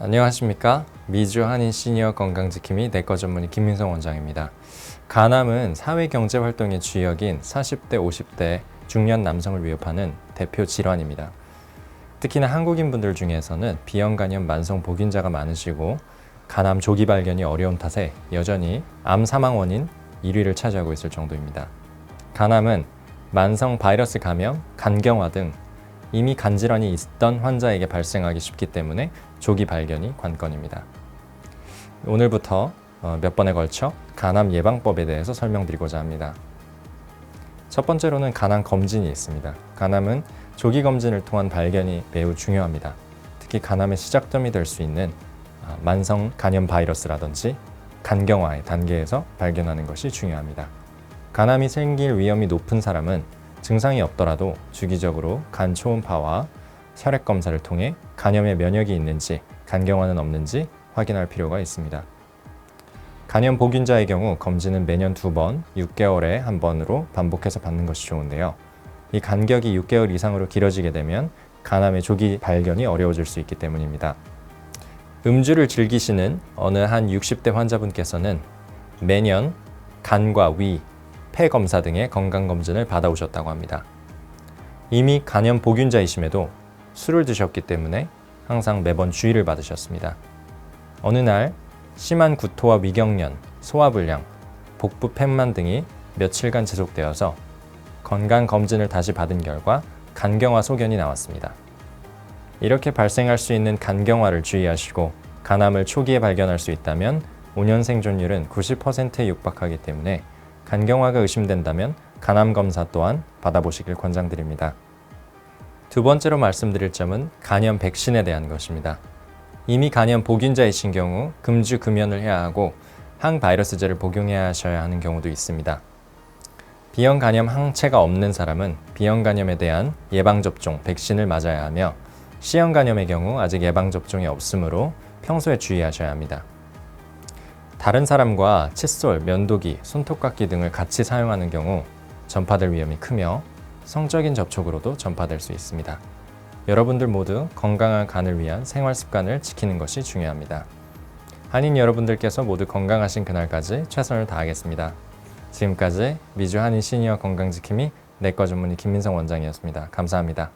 안녕하십니까 미주 한인 시니어 건강지킴이 내과 전문의 김민성 원장입니다. 간암은 사회경제활동의 주역인 40대, 50대 중년 남성을 위협하는 대표 질환입니다. 특히나 한국인분들 중에서는 비형 간염 만성 복균자가 많으시고 간암 조기 발견이 어려운 탓에 여전히 암 사망 원인 1위를 차지하고 있을 정도입니다. 간암은 만성 바이러스 감염, 간경화 등 이미 간질환이 있던 환자에게 발생하기 쉽기 때문에 조기 발견이 관건입니다. 오늘부터 어, 몇 번에 걸쳐 간암 예방법에 대해서 설명드리고자 합니다. 첫 번째로는 간암 검진이 있습니다. 간암은 조기 검진을 통한 발견이 매우 중요합니다. 특히 간암의 시작점이 될 수 있는 아, 만성 간염 바이러스라든지 간경화의 단계에서 발견하는 것이 중요합니다. 간암이 생길 위험이 높은 사람은 증상이 없더라도 주기적으로 간 초음파와 혈액 검사를 통해 간염의 면역이 있는지 간경화는 없는지 확인할 필요가 있습니다. 간염 보균자의 경우 검진은 매년 두 번, 6개월에 한 번으로 반복해서 받는 것이 좋은데요. 이 간격이 6개월 이상으로 길어지게 되면 간암의 조기 발견이 어려워질 수 있기 때문입니다. 음주를 즐기시는 어느 한 60대 환자분께서는 매년 간과 위, 폐 검사 등의 건강 검진을 받아오셨다고 합니다. 이미 간염 보균자이심에도 술을 드셨기 때문에 항상 매번 주의를 받으셨습니다. 어느 날 심한 구토와 위경련, 소화불량, 복부 팽만 등이 며칠간 지속되어서 건강 검진을 다시 받은 결과 간경화 소견이 나왔습니다. 이렇게 발생할 수 있는 간경화를 주의하시고 간암을 초기에 발견할 수 있다면 5년 생존율은 90%에 육박하기 때문에 간경화가 의심된다면 간암 검사 또한 받아보시길 권장드립니다. 두 번째로 말씀드릴 점은 간염 백신에 대한 것입니다. 이미 간염 보균자이신 경우 금주 금연을 해야 하고 항바이러스제를 복용해야 하셔야 하는 경우도 있습니다. 비형 간염 항체가 없는 사람은 비형 간염에 대한 예방 접종 백신을 맞아야 하며 C형 간염의 경우 아직 예방 접종이 없으므로 평소에 주의하셔야 합니다. 다른 사람과 칫솔, 면도기, 손톱깎이 등을 같이 사용하는 경우 전파될 위험이 크며 성적인 접촉으로도 전파될 수 있습니다. 여러분들 모두 건강한 간을 위한 생활 습관을 지키는 것이 중요합니다. 한인 여러분들께서 모두 건강하신 그날까지 최선을 다하겠습니다. 지금까지 미주 한인 시니어 건강지킴이 내과 전문의 김민성 원장이었습니다. 감사합니다.